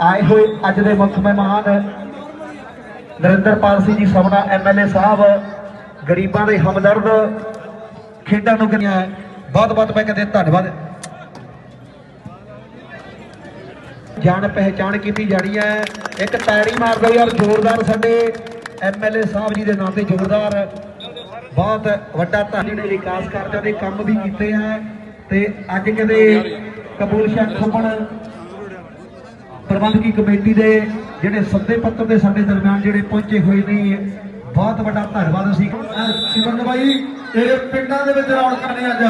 ਆਏ ਹੋਏ ਅੱਜ ਦੇ ਮੁੱਖ ਮਹਿਮਾਨ ਨਰਿੰਦਰਪਾਲ ਸਿੰਘ ਜੀ ਸਮਣਾ ਐਮਐਲਏ ਸਾਹਿਬ, ਗਰੀਬਾਂ ਦੇ ਹਮਦਰਦ, ਖੇਡਾਂ ਨੂੰ ਕਿਹਾ ਬਹੁਤ ਬਹੁਤ ਮੈਂ ਕਹਿੰਦੇ ਧੰਨਵਾਦ। ਜਾਣ ਪਹਿਚਾਣ ਕੀਤੀ ਜਾਣੀ ਹੈ। ਇੱਕ ਤਾੜੀ ਮਾਰ ਦਿਓ ਯਾਰ, ਜ਼ੋਰਦਾਰ ਸਾਡੇ ਐਮਐਲਏ ਸਾਹਿਬ ਜੀ ਦੇ ਨਾਂ ਤੇ ਜ਼ੋਰਦਾਰ। ਬਹੁਤ ਵੱਡਾ ਧੰਨ ਜਿਹੜੇ ਵਿਕਾਸ ਕਾਰਜਾਂ ਦੇ ਕੰਮ ਵੀ ਕੀਤੇ ਆ। ਤੇ ਅੱਜ ਕਦੇ ਕਬੂਲ ਸ਼ਾਹ ਖੰਮਣ ਪ੍ਰਬੰਧਕੀ ਕਮੇਟੀ ਦੇ ਜਿਹੜੇ ਸੱਦੇ ਪੱਤਰ ਦੇ ਸਾਡੇ ਦਰਮਿਆਨ ਜਿਹੜੇ ਪਹੁੰਚੇ ਹੋਏ ਨੇ, ਬਹੁਤ ਵੱਡਾ ਧੰਨਵਾਦ ਅਸੀਂ ਸਿਮਰਨ ਬਾਈ, ਇਹ ਪਿੰਡਾਂ ਦੇ ਵਿੱਚ ਰੌਣਕਾਂ ਨੇ ਅੱਜ।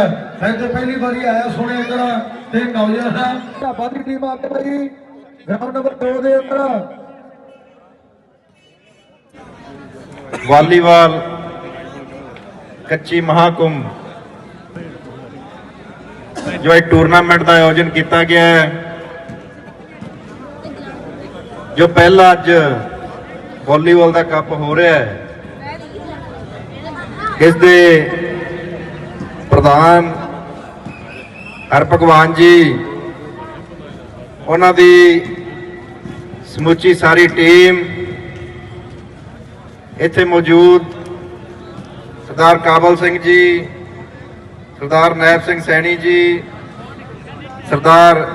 ਇੱਥੇ ਪਹਿਲੀ ਵਾਰੀ ਆਇਆ ਸੁਣੇ ਇੱਧਰ, ਤੇ ਨੌਜਵਾਨ ਢਾਬਾ ਦੀ ਟੀਮ ਆ ਕੇ ਬਾਈ। ਗਰਾਊਂਡ ਨੰਬਰ 2 ਦੇ ਅੰਦਰ। ਵਾਲੀਬਾਲ ਕੱਚੀ ਮਹਾਕੁੰਭ, ਜੋ ਇੱਕ ਟੂਰਨਾਮੈਂਟ ਦਾ ਆਯੋਜਨ ਕੀਤਾ ਗਿਆ ਹੈ ਜੋ ਪਹਿਲਾ ਅੱਜ ਵਾਲੀਬਾਲ ਦਾ ਕੱਪ ਹੋ ਰਿਹਾ ਹੈ ਇਸ ਦੇ ਪ੍ਰਧਾਨ ਹਰ ਭਗਵਾਨ ਜੀ, ਉਹਨਾਂ ਦੀ ਸਮੁੱਚੀ ਸਾਰੀ ਟੀਮ ਇੱਥੇ ਮੌਜੂਦ, ਸਰਦਾਰ ਕਾਬਲ ਸਿੰਘ ਜੀ, ਸਰਦਾਰ ਨੈਬ ਸਿੰਘ ਸੈਣੀ ਜੀ, ਸਰਦਾਰ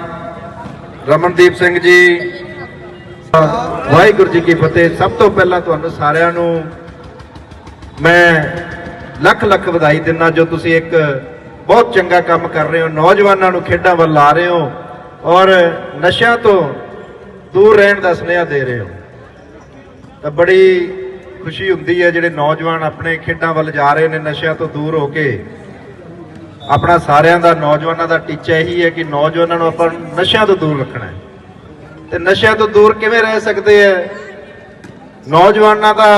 ਰਮਨਦੀਪ ਸਿੰਘ ਜੀ ਵਾਹਿਗੁਰੂ ਜੀ ਕੀ ਫਤਿਹ। ਸਭ ਤੋਂ ਪਹਿਲਾਂ ਤੁਹਾਨੂੰ ਸਾਰਿਆਂ ਨੂੰ ਮੈਂ ਲੱਖ ਲੱਖ ਵਧਾਈ ਦਿੰਦਾ ਜੋ ਤੁਸੀਂ ਇੱਕ ਬਹੁਤ ਚੰਗਾ ਕੰਮ ਕਰ ਰਹੇ ਹੋ, ਨੌਜਵਾਨਾਂ ਨੂੰ ਖੇਡਾਂ ਵੱਲ ਲਾ ਰਹੇ ਹੋ ਔਰ ਨਸ਼ਿਆਂ ਤੋਂ ਦੂਰ ਰਹਿਣ ਦਾ ਸੁਨੇਹਾ ਦੇ ਰਹੇ ਹੋ। ਤਾਂ ਬੜੀ ਖੁਸ਼ੀ ਹੁੰਦੀ ਹੈ ਜਿਹੜੇ ਨੌਜਵਾਨ ਆਪਣੇ ਖੇਡਾਂ ਵੱਲ ਜਾ ਰਹੇ ਨੇ, ਨਸ਼ਿਆਂ ਤੋਂ ਦੂਰ ਹੋ ਕੇ। ਆਪਣਾ ਸਾਰਿਆਂ ਦਾ, ਨੌਜਵਾਨਾਂ ਦਾ ਟੀਚਾ ਇਹੀ ਹੈ ਕਿ ਨੌਜਵਾਨਾਂ ਨੂੰ ਆਪਾਂ ਨਸ਼ਿਆਂ ਤੋਂ ਦੂਰ ਰੱਖਣਾ ਹੈ। ਤੇ ਨਸ਼ਿਆਂ ਤੋਂ ਦੂਰ ਕਿਵੇਂ ਰਹਿ ਸਕਦੇ ਆ ਨੌਜਵਾਨਾਂ ਦਾ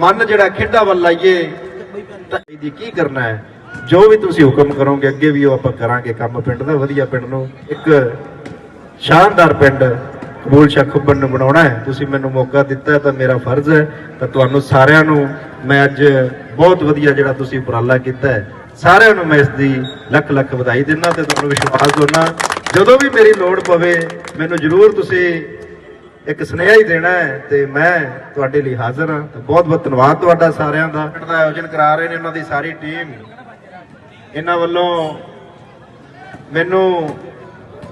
ਮਨ ਜਿਹੜਾ ਖੇਡਾਂ ਵੱਲ ਲਾਈਏ, ਤਾਂ ਕੀ ਕਰਨਾ ਹੈ ਜੋ ਵੀ ਤੁਸੀਂ ਹੁਕਮ ਕਰੋਗੇ, ਅੱਗੇ ਵੀ ਉਹ ਆਪਾਂ ਕਰਾਂਗੇ ਕੰਮ ਪਿੰਡ ਦਾ, ਵਧੀਆ ਪਿੰਡ ਨੂੰ। ਇੱਕ ਸ਼ਾਨਦਾਰ ਪਿੰਡ ਕਬੂਲ ਸ਼ਾਹ ਖੁੱਬਨ ਨੂੰ ਬਣਾਉਣਾ ਹੈ ਤੁਸੀਂ ਮੈਨੂੰ ਮੌਕਾ ਦਿੱਤਾ, ਤਾਂ ਮੇਰਾ ਫਰਜ਼ ਹੈ ਤਾਂ ਤੁਹਾਨੂੰ ਸਾਰਿਆਂ ਨੂੰ ਮੈਂ ਅੱਜ ਬਹੁਤ ਵਧੀਆ ਜਿਹੜਾ ਤੁਸੀਂ ਉਪਰਾਲਾ ਕੀਤਾ ਹੈ ਸਾਰਿਆਂ ਨੂੰ ਮੈਂ ਇਸ ਦੀ ਲੱਖ ਲੱਖ ਵਧਾਈ ਦਿੰਦਾ ਤੇ ਤੁਹਾਨੂੰ ਵਿਸ਼ਵਾਸ ਦਿੰਦਾ। ਜਦੋਂ ਵੀ ਮੇਰੀ ਲੋੜ ਪਵੇ, ਮੈਨੂੰ ਜ਼ਰੂਰ ਤੁਸੀਂ ਇੱਕ ਸੁਨੇਹਾ ਹੀ ਦੇਣਾ ਹੈ ਤੇ ਮੈਂ ਤੁਹਾਡੇ ਲਈ ਹਾਜ਼ਰ ਹਾਂ। ਤਾਂ ਬਹੁਤ ਬਹੁਤ ਧੰਨਵਾਦ ਤੁਹਾਡਾ ਸਾਰਿਆਂ ਦਾ। ਪਿੰਡ ਦਾ ਆਯੋਜਨ ਕਰਾ ਰਹੇ ਨੇ ਉਹਨਾਂ ਦੀ ਸਾਰੀ ਟੀਮ। ਇਹਨਾਂ ਵੱਲੋਂ ਮੈਨੂੰ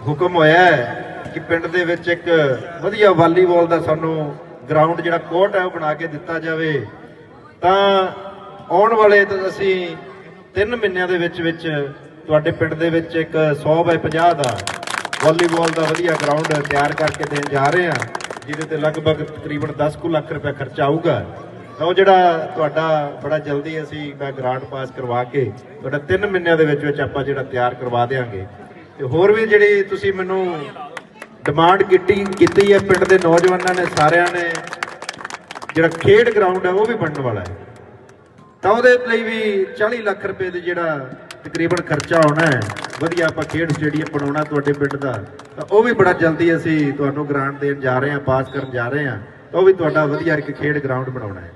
ਹੁਕਮ ਹੋਇਆ ਹੈ ਕਿ ਪਿੰਡ ਦੇ ਵਿੱਚ ਇੱਕ ਵਧੀਆ ਵਾਲੀਬਾਲ ਦਾ ਸਾਨੂੰ ਗਰਾਊਂਡ ਜਿਹੜਾ ਕੋਰਟ ਹੈ ਉਹ ਬਣਾ ਕੇ ਦਿੱਤਾ ਜਾਵੇ। ਤਾਂ ਆਉਣ ਵਾਲੇ ਤਾਂ ਅਸੀਂ 3 ਮਹੀਨਿਆਂ ਦੇ ਵਿੱਚ ਵਿੱਚ ਤੁਹਾਡੇ ਪਿੰਡ ਦੇ ਵਿੱਚ ਇੱਕ 100 ਬਾਈ 50 ਦਾ ਵਾਲੀਬਾਲ ਦਾ ਵਧੀਆ ਗਰਾਊਂਡ ਤਿਆਰ ਕਰਕੇ ਦੇਣ ਜਾ ਰਹੇ ਹਾਂ, ਜਿਹਦੇ ਤੇ ਲਗਭਗ ਤਕਰੀਬਨ 10 ਕੁ ਲੱਖ ਰੁਪਏ ਖਰਚਾ ਆਊਗਾ। ਤਾਂ ਉਹ ਜਿਹੜਾ ਤੁਹਾਡਾ ਬੜਾ ਜਲਦੀ ਅਸੀਂ ਮੈਂ ਗ੍ਰਾਂਟ ਪਾਸ ਕਰਵਾ ਕੇ ਤੁਹਾਡਾ 3 ਮਹੀਨਿਆਂ ਦੇ ਵਿੱਚ ਵਿੱਚ ਆਪਾਂ ਜਿਹੜਾ ਤਿਆਰ ਕਰਵਾ ਦੇਵਾਂਗੇ ਤੇ ਹੋਰ ਵੀ ਜਿਹੜੀ ਤੁਸੀਂ ਮੈਨੂੰ ਡਿਮਾਂਡ ਕੀਤੀ ਕੀਤੀ ਹੈ, ਪਿੰਡ ਦੇ ਨੌਜਵਾਨਾਂ ਨੇ, ਸਾਰਿਆਂ ਨੇ, ਜਿਹੜਾ ਖੇਡ ਗਰਾਊਂਡ ਹੈ, ਉਹ ਵੀ ਬਣਨ ਵਾਲਾ ਹੈ। ਤਾਂ ਉਹਦੇ ਲਈ ਵੀ 40 ਲੱਖ ਰੁਪਏ ਦੇ ਜਿਹੜਾ ਤਕਰੀਬਨ ਖਰਚਾ ਆਉਣਾ ਹੈ। ਵਧੀਆ ਆਪਾਂ ਖੇਡ ਸਟੇਡੀਅਮ ਬਣਾਉਣਾ ਤੁਹਾਡੇ ਪਿੰਡ ਦਾ। ਤਾਂ ਉਹ ਵੀ ਬੜਾ ਜਲਦੀ ਅਸੀਂ ਤੁਹਾਨੂੰ ਗ੍ਰਾਂਟ ਦੇਣ ਜਾ ਰਹੇ ਹਾਂ, ਪਾਸ ਕਰਨ ਜਾ ਰਹੇ ਹਾਂ। ਤਾਂ ਉਹ ਵੀ ਤੁਹਾਡਾ ਵਧੀਆ ਇੱਕ ਖੇਡ ਗਰਾਊਂਡ ਬਣਾਉਣਾ ਹੈ।